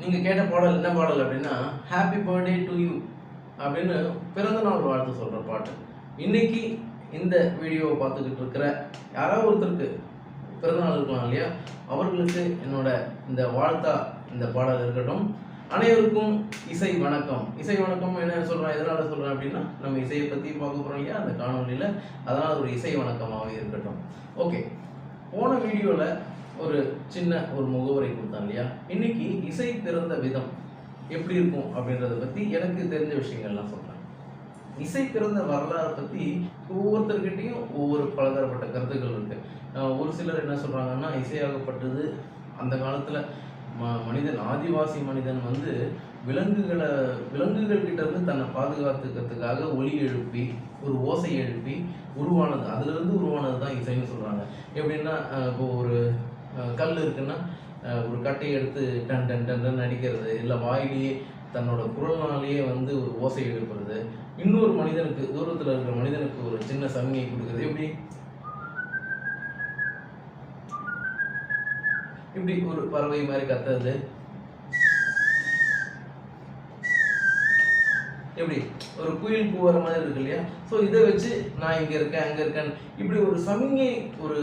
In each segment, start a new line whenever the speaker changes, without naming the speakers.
நீங்கள் கேட்ட பாடல் என்ன பாடல் அப்படின்னா ஹாப்பி பர்த்டே டு யூ அப்படின்னு பிறந்தநாள் வாழ்த்து சொல்கிற பாட்டு. இன்னைக்கு இந்த வீடியோவை பார்த்துக்கிட்டு இருக்கிற யாராவது ஒருத்தருக்கு பிறந்தநாள் இருக்கலாம் இல்லையா? அவர்களுக்கு என்னோட இந்த வாழ்த்தா இந்த பாடல் இருக்கட்டும். அனைவருக்கும் இசை வணக்கம். இசை வணக்கம் என்ன சொல்கிறேன் எதனால் சொல்கிறேன் அப்படின்னா நம்ம இசையை பற்றி பார்க்க போகிறோம் இல்லையா? அந்த காணொலியில் அதனால் ஒரு இசை வணக்கமாகவே இருக்கட்டும். ஓகே போன வீடியோவில் ஒரு சின்ன ஒரு முகவரை கொடுத்தான் இல்லையா? இன்னைக்கு இசை பிறந்த விதம் எப்படி இருக்கும் அப்படின்றத பற்றி எனக்கு தெரிஞ்ச விஷயங்கள்லாம் சொல்கிறேன் இசை பிறந்த வரலாறை பற்றி ஒவ்வொருத்தர்கிட்டையும் ஒவ்வொரு பலதரப்பட்ட கருத்துக்கள் இருக்குது ஒரு சிலர் என்ன சொல்கிறாங்கன்னா இசையாகப்பட்டது அந்த காலத்தில் ம மனிதன் ஆதிவாசி மனிதன் வந்து விலங்குகளை விலங்குகள் கிட்ட இருந்து தன்னை பாதுகாத்துக்கிறதுக்காக ஒலி எழுப்பி ஒரு ஓசை எழுப்பி உருவானது அதுலேருந்து உருவானது தான் இசைன்னு சொல்கிறாங்க எப்படின்னா இப்போ ஒரு கல் இருக்குன்னா ஒரு கட்டையை எடுத்து டன் டன் டன் டன் அடிக்கிறது இல்லை வாயிலேயே தன்னோட குரல்னாலேயே வந்து ஒரு ஓசை எழுப்புறது. இன்னொரு மனிதனுக்கு தூரத்தில் இருக்கிற மனிதனுக்கு ஒரு சின்ன சமிகை கொடுக்குறது. எப்படி? இப்படி ஒரு பறவை மாதிரி கத்துறது. எப்படி? ஒரு குயில் கூவற மாதிரி இருக்கு இல்லையா? ஸோ இதை வச்சு நான் இங்கே இருக்கேன் அங்கே இருக்கேன். இப்படி ஒரு சமிங்கை ஒரு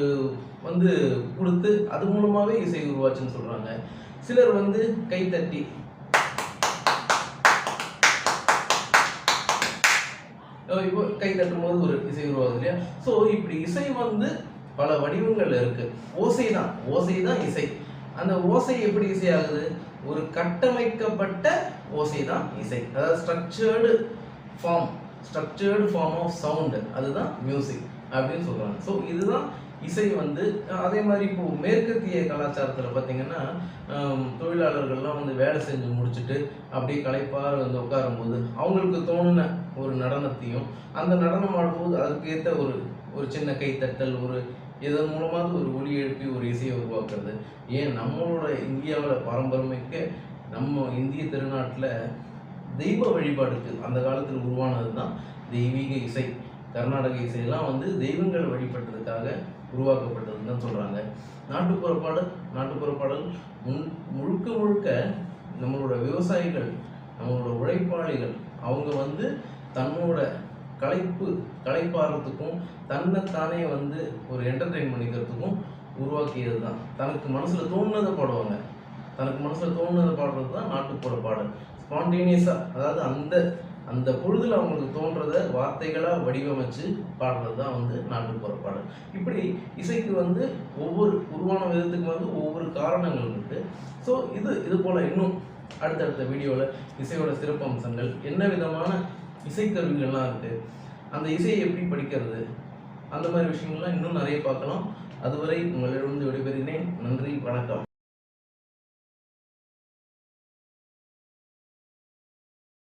வந்து கொடுத்து அது மூலமாகவே இசை உருவாச்சுன்னு சொல்கிறாங்க சிலர் வந்து கைத்தட்டி இப்போ கை தட்டும் போது ஒரு இசை உருவாகுது இல்லையா? ஸோ இப்படி இசை வந்து பல வடிவங்கள் இருக்கு. ஓசை தான். ஓசை தான் இசை. அந்த ஓசை எப்படி இசையாகுது? ஒரு கட்டமைக்கப்பட்ட ஓசை தான் இசை. அதாவது structured form structured form of sound அதுதான் மியூசிக் அப்படின்னு சொல்கிறாங்க ஸோ இதுதான் இசை வந்து அதே மாதிரி இப்போது மேற்கத்திய கலாச்சாரத்தில் பார்த்தீங்கன்னா தொழிலாளர்கள்லாம் வந்து வேலை செஞ்சு முடிச்சுட்டு அப்படியே களைப்பார வந்து உட்காரும்போது அவங்களுக்கு தோணுன ஒரு நடனத்தையும் அந்த நடனம் ஆடும்போது அதுக்கேற்ற ஒரு ஒரு சின்ன கைத்தட்டல் ஒரு இதன் மூலமாக ஒரு ஒலி எழுப்பி ஒரு இசையை உருவாக்குறது. ஏன்? நம்மளோட இந்தியாவில் பாரம்பரியமிக்க நம்ம இந்திய திருநாட்டில் தெய்வ வழிபாடுக்கு அந்த காலத்தில் உருவானது தான் தெய்வீக இசை. கர்நாடக இசையெல்லாம் வந்து தெய்வங்கள் வழிபட்டதுக்காக உருவாக்கப்பட்டதுன்னு தான் சொல்கிறாங்க நாட்டுப்புற பாடல் நாட்டுப்புற பாடல் முன் முழுக்க முழுக்க நம்மளோட விவசாயிகள் நம்மளோட உழைப்பாளிகள் அவங்க வந்து தன்னோட களைப்பு களைப்பாறதுக்கும் தன்னைத்தானே வந்து ஒரு என்டர்டெயின் பண்ணிக்கிறதுக்கும் உருவாக்கியது தான் தனக்கு மனசில் தோணுனதை பாடுவாங்க. தனக்கு மனசில் தோணுனதை பாடுறது தான் நாட்டுப்புற பாடல். ஸ்பான்டேனியஸாக அதாவது அந்த அந்த பொழுதில் அவங்களுக்கு தோன்றதை வார்த்தைகளாக வடிவமைச்சு பாடுறது தான் வந்து நாட்டுப்புற பாடல். இப்படி இசைக்கு வந்து ஒவ்வொரு உருவான விதத்துக்கு வந்து ஒவ்வொரு காரணங்கள் இருக்குது ஸோ இது இது போல் இன்னும் அடுத்தடுத்த வீடியோவில் இசையோட சிறப்பு அம்சங்கள் என்ன விதமான இசைக்கருவிகள்லாம் இருக்குது அந்த இசையை எப்படி படிக்கிறது? அந்த மாதிரி விஷயங்கள்லாம் இன்னும் நிறைய பார்க்கலாம். அதுவரை உங்களிடம் விடைபெறுகிறேன். நன்றி வணக்கம்.